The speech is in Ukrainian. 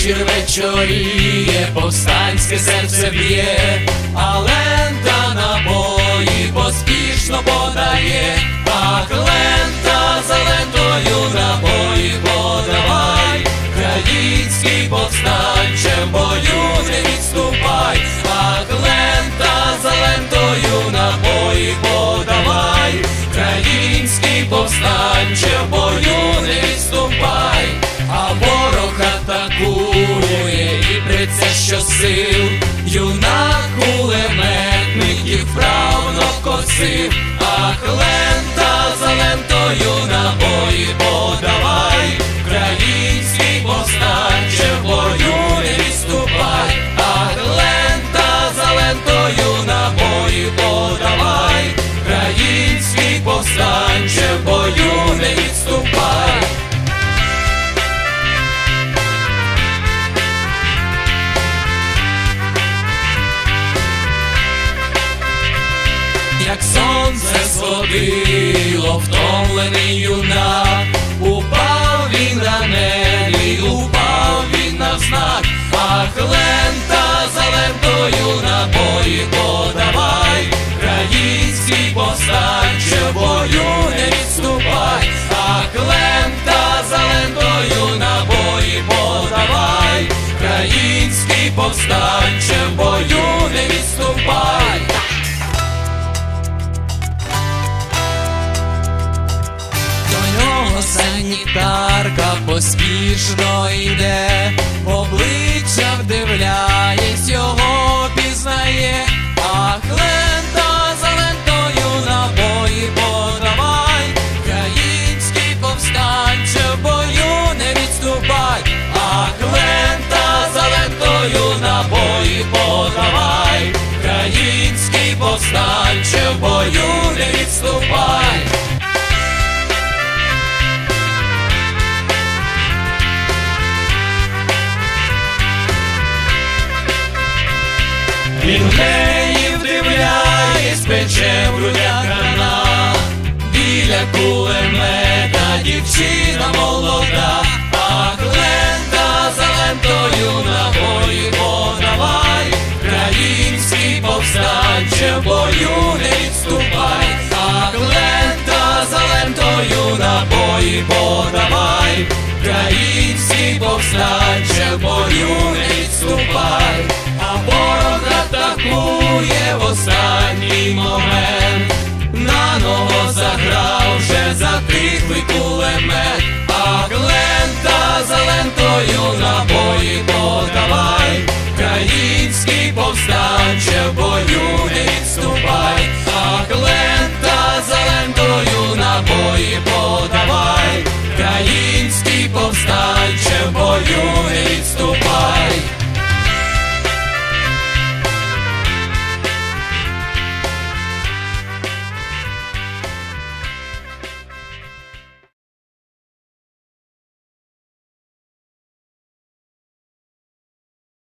вечір вечоріє, повстанське серце б'є, а лента набої поспішно подає, ах, лента за лентою набої подавай, Український повстанче бою не відступай, ах, лента за лентою набої подавай, Український повстанче атакує що сил, юнак кулеметник і вправно косив, як сонце сходило, втомлений юнак, упав він ранений, упав він навзнак, ах, лента за лентою набої подавай, Український повстанче бою не відступай, ах, лента за лентою набої подавай, Український повстанче бою не відступай. Нього санітарка поспішно йде, обличчя вдивляєсь, його пізнає, ах, лента за лентою набої подавай, Український повстанче в бою не відступай, ах, лента за лентою набої подавай, Український повстанче в бою не відступай. Він неї вдивляєсь, пече в грудях рана, біля кулемета дівчина молода, ах, лента за лентою набої подавай, Український повстанче в бою не відступай, ах, лента за лентою набої подавай, Український повстанче в бою не набої подавай, Український повстанче в бою не відступай, ах, лента за лентою набої